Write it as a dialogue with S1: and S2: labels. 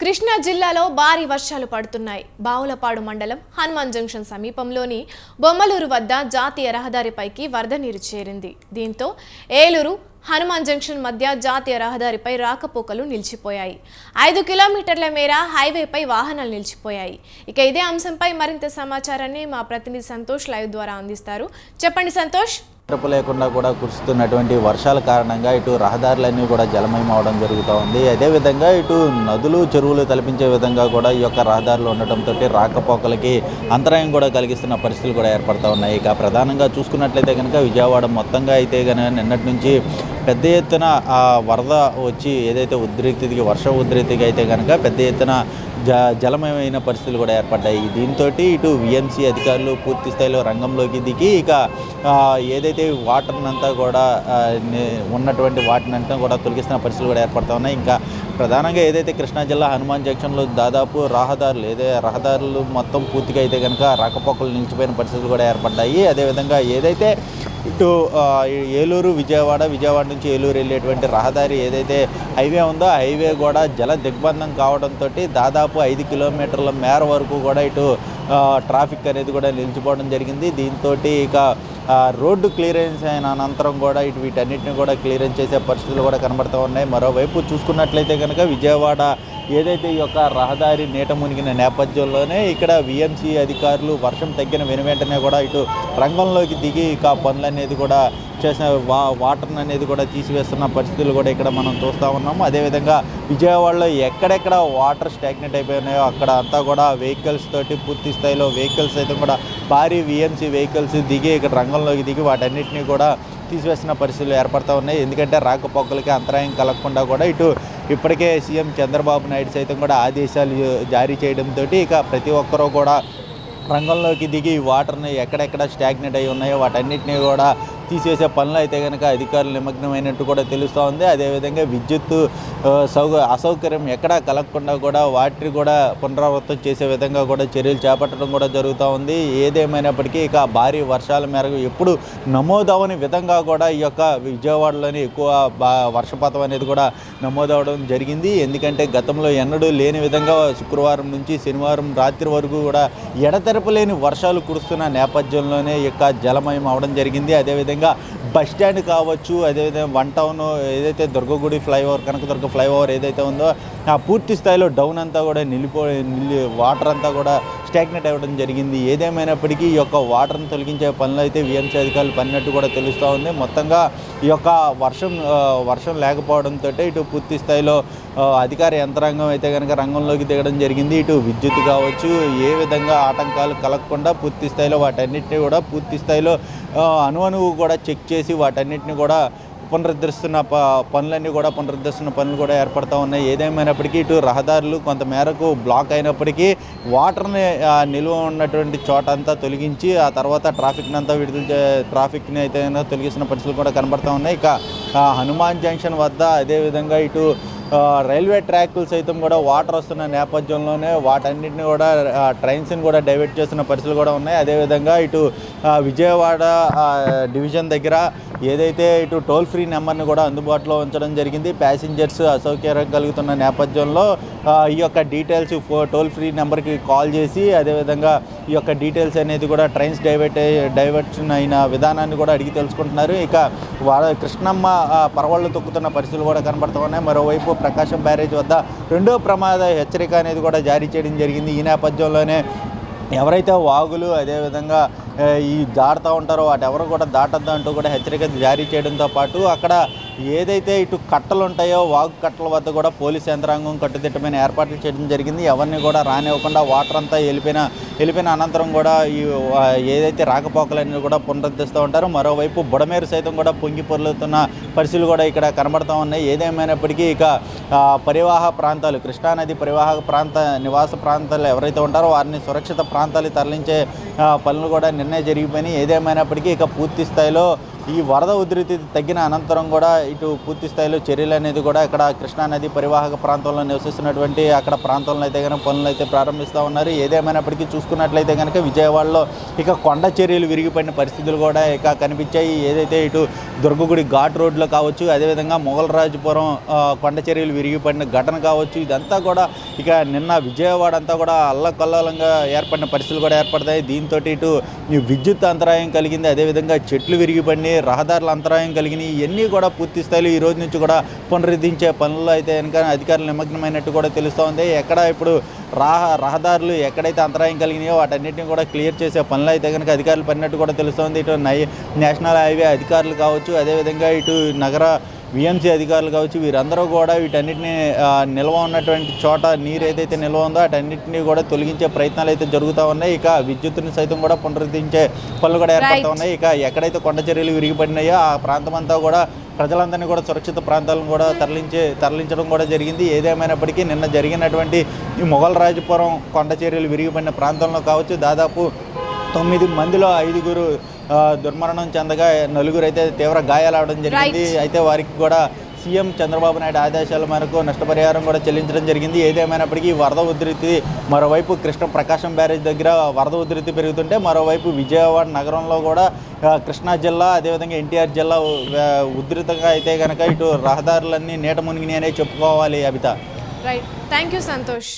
S1: కృష్ణా జిల్లాలో భారీ వర్షాలు పడుతున్నాయి. బావులపాడు మండలం హనుమాన్ జంక్షన్ సమీపంలోని బొమ్మలూరు వద్ద జాతీయ రహదారిపైకి వరద నీరు చేరింది. దీంతో ఏలూరు హనుమాన్ జంక్షన్ మధ్య జాతీయ రహదారిపై రాకపోకలు నిలిచిపోయాయి. ఐదు కిలోమీటర్ల మేర హైవేపై వాహనాలు నిలిచిపోయాయి. ఇక ఇదే అంశంపై మరింత సమాచారాన్ని మా ప్రతినిధి సంతోష్ లైవ్ ద్వారా అందిస్తారు. చెప్పండి సంతోష్.
S2: ఎడతెరపు లేకుండా కూడా కురుస్తున్నటువంటి వర్షాల కారణంగా ఇటు రహదారులన్నీ కూడా జలమయం అవడం జరుగుతూ ఉంది. అదేవిధంగా ఇటు నదులు చెరువులు తలపించే విధంగా కూడా ఈ యొక్క రహదారులు ఉండటంతో రాకపోకలకి అంతరాయం కూడా కలిగిస్తున్న పరిస్థితులు కూడా ఏర్పడతా ఉన్నాయి. ఇక ప్రధానంగా చూసుకున్నట్లయితే కనుక విజయవాడ మొత్తంగా అయితే కనుక నిన్నటి నుంచి పెద్ద ఎత్తున ఆ వరద వచ్చి ఏదైతే ఉద్రిక్తికి వర్ష ఉద్రిక్తికి అయితే కనుక పెద్ద ఎత్తున జ జలమయమైన పరిస్థితులు కూడా ఏర్పడ్డాయి. దీంతో ఇటు విఎంసీ అధికారులు పూర్తి స్థాయిలో రంగంలోకి దిగి ఇక ఏదైతే వాటర్నంతా కూడా ఉన్నటువంటి వాటినంతా కూడా తొలగిస్తున్న పరిస్థితులు కూడా ఏర్పడతా ఉన్నాయి. ఇంకా ప్రధానంగా ఏదైతే కృష్ణా జిల్లా హనుమాన్ జంక్షన్లో దాదాపు రహదారులు ఏదే రహదారులు మొత్తం పూర్తిగా అయితే కనుక రాకపోకలు నిలిచిపోయిన పరిస్థితులు కూడా ఏర్పడ్డాయి. అదేవిధంగా ఏదైతే ఇటు ఏలూరు విజయవాడ విజయవాడ నుంచి ఏలూరు వెళ్ళేటువంటి రహదారి ఏదైతే హైవే ఉందో హైవే కూడా జల దిగ్బంధం కావడంతో దాదాపు ఐదు కిలోమీటర్ల మేర వరకు కూడా ఇటు ట్రాఫిక్ అనేది కూడా నిలిచిపోవడం జరిగింది. దీంతో ఇక రోడ్డు క్లియరెన్స్ అయిన అనంతరం కూడా ఇటు వీటన్నిటిని కూడా క్లియరెన్స్ చేసే పరిస్థితులు కూడా కనబడుతూ ఉన్నాయి. మరోవైపు చూసుకున్నట్లయితే కనుక విజయవాడ ఏదైతే ఈ యొక్క రహదారి నీట మునిగిన నేపథ్యంలోనే ఇక్కడ విఎంసీ అధికారులు వర్షం తగ్గిన వెను వెంటనే కూడా ఇటు రంగంలోకి దిగి ఇక పనులు అనేది కూడా చేసిన వా వాటర్ అనేది కూడా తీసివేస్తున్న పరిస్థితులు కూడా ఇక్కడ మనం చూస్తూ ఉన్నాము. అదేవిధంగా విజయవాడలో ఎక్కడెక్కడ వాటర్ స్టాగ్నెట్ అయిపోయినాయో అక్కడ అంతా కూడా వెహికల్స్ తోటి పూర్తి స్థాయిలో వెహికల్స్ అయితే కూడా భారీ విఎంసీ వెహికల్స్ దిగి ఇక్కడ రంగంలోకి దిగి వాటన్నిటిని కూడా తీసివేసిన పరిస్థితులు ఏర్పడుతూ ఉన్నాయి. ఎందుకంటే రాకపోకలకి అంతరాయం కలగకుండా కూడా ఇటు ఇప్పటికే సీఎం చంద్రబాబు నాయుడు సైతం కూడా ఆదేశాలు జారీ చేయడంతో ఇక ప్రతి ఒక్కరూ కూడా రంగంలోకి దిగి వాటర్ని ఎక్కడెక్కడ స్టాగ్నెట్ అయి ఉన్నాయో వాటన్నిటిని కూడా తీసేసే పనులు అయితే కనుక అధికారులు నిమగ్నమైనట్టు కూడా తెలుస్తూ ఉంది. అదేవిధంగా విద్యుత్ సౌ సౌక అసౌకర్యం ఎక్కడా కలగకుండా కూడా వాటిని కూడా పునరావృతం చేసే విధంగా కూడా చర్యలు చేపట్టడం కూడా జరుగుతూ ఉంది. ఏదేమైనప్పటికీ ఇక భారీ వర్షాల మేరకు ఎప్పుడు నమోదవని విధంగా కూడా ఈ యొక్క విజయవాడలోని ఎక్కువ బా వర్షపాతం అనేది కూడా నమోదవడం జరిగింది. ఎందుకంటే గతంలో ఎన్నడూ లేని విధంగా శుక్రవారం నుంచి శనివారం రాత్రి వరకు కూడా ఎడతెరపు లేని వర్షాలు కురుస్తున్న నేపథ్యంలోనే యొక్క జలమయం అవడం జరిగింది. అదేవిధంగా బస్ స్టాండ్ కావచ్చు అదేవిధంగా వన్ టౌన్ ఏదైతే దుర్గగుడి ఫ్లైఓవర్ కనకదుర్గ ఫ్లైఓవర్ ఏదైతే ఉందో ఆ పూర్తి స్థాయిలో డౌన్ అంతా కూడా నిలిపో నిలి వాటర్ అంతా కూడా స్టాగ్నెట్ అవ్వడం జరిగింది. ఏదేమైనప్పటికీ ఈ యొక్క వాటర్ని తొలగించే పనులు అయితే విఎంసీ అధికారులు పనినట్టు కూడా తెలుస్తూ ఉంది. మొత్తంగా ఈ యొక్క వర్షం వర్షం లేకపోవడంతో ఇటు పూర్తి స్థాయిలో అధికార యంత్రాంగం అయితే కనుక రంగంలోకి దిగడం జరిగింది. ఇటు విద్యుత్ కావచ్చు ఏ విధంగా ఆటంకాలు కలగకుండా పూర్తి స్థాయిలో వాటన్నిటిని కూడా పూర్తి స్థాయిలో ఆ, అణువణువు కూడా చెక్ చేసి వాటన్నిటిని కూడా పునరుద్ధరిస్తున్న ప పనులన్నీ కూడా పునరుద్ధరిస్తున్న పనులు కూడా ఏర్పడతా ఉన్నాయి. ఏదేమైనప్పటికీ ఇటు రహదారులు కొంత మేరకు బ్లాక్ అయినప్పటికీ వాటర్ని నిల్వ ఉన్నటువంటి చోట అంతా తొలగించి ఆ తర్వాత ట్రాఫిక్ని అంతా విడుదల చే ట్రాఫిక్ని అయితే తొలగిస్తున్న పరిస్థితులు కూడా కనబడతా ఉన్నాయి. ఇక హనుమాన్ జంక్షన్ వద్ద అదేవిధంగా ఇటు రైల్వే ట్రాక్లు సైతం కూడా వాటర్ వస్తున్న నేపథ్యంలోనే వాటన్నిటిని కూడా ట్రైన్స్ని కూడా డైవర్ట్ చేస్తున్న పరిస్థితులు కూడా ఉన్నాయి. అదేవిధంగా ఇటు విజయవాడ డివిజన్ దగ్గర ఏదైతే ఇటు టోల్ ఫ్రీ నెంబర్ని కూడా అందుబాటులో ఉంచడం జరిగింది ప్యాసింజర్స్ అసౌకర్యం కలుగుతున్న నేపథ్యంలో ఈ యొక్క డీటెయిల్స్ ఫో టోల్ ఫ్రీ నెంబర్కి కాల్ చేసి అదేవిధంగా ఈ యొక్క డీటెయిల్స్ అనేది కూడా ట్రైన్స్ డైవర్ట్ డైవర్షన్ అయిన విధానాన్ని కూడా అడిగి తెలుసుకుంటున్నారు. ఇక వాళ్ళ కృష్ణమ్మ పరవాళ్ళు తొక్కుతున్న పరిస్థితులు కూడా కనబడుతూ ఉన్నాయి. మరోవైపు ప్రకాశం బ్యారేజ్ వద్ద రెండో ప్రమాద హెచ్చరిక అనేది కూడా జారీ చేయడం జరిగింది. ఈ నేపథ్యంలోనే ఎవరైతే వాగులు అదేవిధంగా ఈ దాటుతూ ఉంటారో వాటి ఎవరు కూడా దాటద్దు అంటూ కూడా హెచ్చరిక జారీ చేయడంతో పాటు అక్కడ ఏదైతే ఇటు కట్టలు ఉంటాయో వాగు కట్టల వద్ద కూడా పోలీస్ యంత్రాంగం కట్టుదిట్టమైన ఏర్పాట్లు చేయడం జరిగింది. ఎవరిని కూడా రానివ్వకుండా వాటర్ అంతా వెళ్ళిపోయిన వెళ్ళిపోయిన అనంతరం కూడా ఈ ఏదైతే రాకపోకలన్నీ కూడా పునరుద్ధరిస్తూ ఉంటారు మరోవైపు బుడమేరు సైతం కూడా పొంగి పొర్లుతున్న పరిస్థితులు కూడా ఇక్కడ కనబడుతూ ఉన్నాయి. ఏదేమైనప్పటికీ ఇక పరివాహ ప్రాంతాలు కృష్ణానది పరివాహక ప్రాంత నివాస ప్రాంతాలు ఎవరైతే ఉంటారో వారిని సురక్షిత ప్రాంతాలు తరలించే పనులు కూడా నిన్నే జరిగిపోయినాయి. ఏదేమైనప్పటికీ ఇక పూర్తి స్థాయిలో ఈ వరద ఉధృతి తగ్గిన అనంతరం కూడా ఇటు పూర్తి స్థాయిలో చర్యలు అనేది కూడా ఇక్కడ కృష్ణానది పరివాహక ప్రాంతంలో నివసిస్తున్నటువంటి అక్కడ ప్రాంతంలో అయితే కనుక పనులు అయితే ప్రారంభిస్తూ ఉన్నారు. ఏదేమైనప్పటికీ చూసుకున్నట్లయితే కనుక విజయవాడలో ఇక కొండ చర్యలు విరిగిపోయిన పరిస్థితులు కూడా ఇక కనిపించాయి. ఏదైతే ఇటు దుర్గగుడి ఘాట్ రోడ్లో కావచ్చు అదేవిధంగా మొగలరాజుపురం కొండ చర్యలు విరిగిపడిన ఘటన కావచ్చు ఇదంతా కూడా ఇక నిన్న విజయవాడ అంతా కూడా అల్లకల్లోలంగా ఏర్పడిన పరిస్థితులు కూడా ఏర్పడతాయి. దీంతో ఇటు ఈ విద్యుత్ అంతరాయం కలిగింది. అదేవిధంగా చెట్లు విరిగిపడి రహదారుల అంతరాయం కలిగినాయి ఇవన్నీ కూడా పూర్తి స్థాయిలో ఈ రోజు నుంచి కూడా పునరుద్ధరించే పనుల్లో అయితే కనుక అధికారులు నిమగ్నమైనట్టు కూడా తెలుస్తూ ఉంది. ఎక్కడ ఇప్పుడు రహ రహదారులు ఎక్కడైతే అంతరాయం కలిగినాయో వాటన్నిటిని కూడా క్లియర్ చేసే పనులు అయితే కనుక అధికారులు పడినట్టు కూడా తెలుస్తోంది ఇటు నై నేషనల్ హైవే అధికారులు కావచ్చు అదేవిధంగా ఇటు నగర విఎంసీ అధికారులు కావచ్చు వీరందరూ కూడా వీటన్నిటిని నిల్వ ఉన్నటువంటి చోట నీరు ఏదైతే నిల్వ ఉందో వాటన్నిటిని కూడా తొలగించే ప్రయత్నాలు అయితే జరుగుతూ ఉన్నాయి. ఇక విద్యుత్తుని సైతం కూడా పునరుద్ధరించే పనులు కూడా ఏర్పడుతూ. ఉన్నాయి. ఇక ఎక్కడైతే కొండ చర్యలు విరిగిపడినాయో ఆ ప్రాంతం అంతా కూడా ప్రజలందరినీ కూడా సురక్షిత ప్రాంతాలను కూడా తరలించే తరలించడం కూడా జరిగింది. ఏదేమైనప్పటికీ నిన్న జరిగినటువంటి ఈ మొఘల్ రాజపురం కొండ చర్యలు విరిగిపడిన ప్రాంతంలో కావచ్చు దాదాపు తొమ్మిది మందిలో ఐదుగురు దుర్మరణం చెందగా నలుగురు అయితే తీవ్ర గాయాలవడం జరిగింది. అయితే వారికి కూడా సీఎం చంద్రబాబు నాయుడు ఆదేశాల మేరకు నష్టపరిహారం కూడా చెల్లించడం జరిగింది. ఏదేమైనప్పటికీ వరద ఉధృతి మరోవైపు కృష్ణ ప్రకాశం బ్యారేజ్ దగ్గర వరద ఉధృతి పెరుగుతుంటే మరోవైపు విజయవాడ నగరంలో కూడా కృష్ణా జిల్లా అదేవిధంగా ఎన్టీఆర్ జిల్లా ఉధృతంగా అయితే కనుక ఇటు రహదారులన్నీ నీట మునిగినాయి అనే చెప్పుకోవాలి అభిత
S1: రైట్ థ్యాంక్ యూ సంతోష్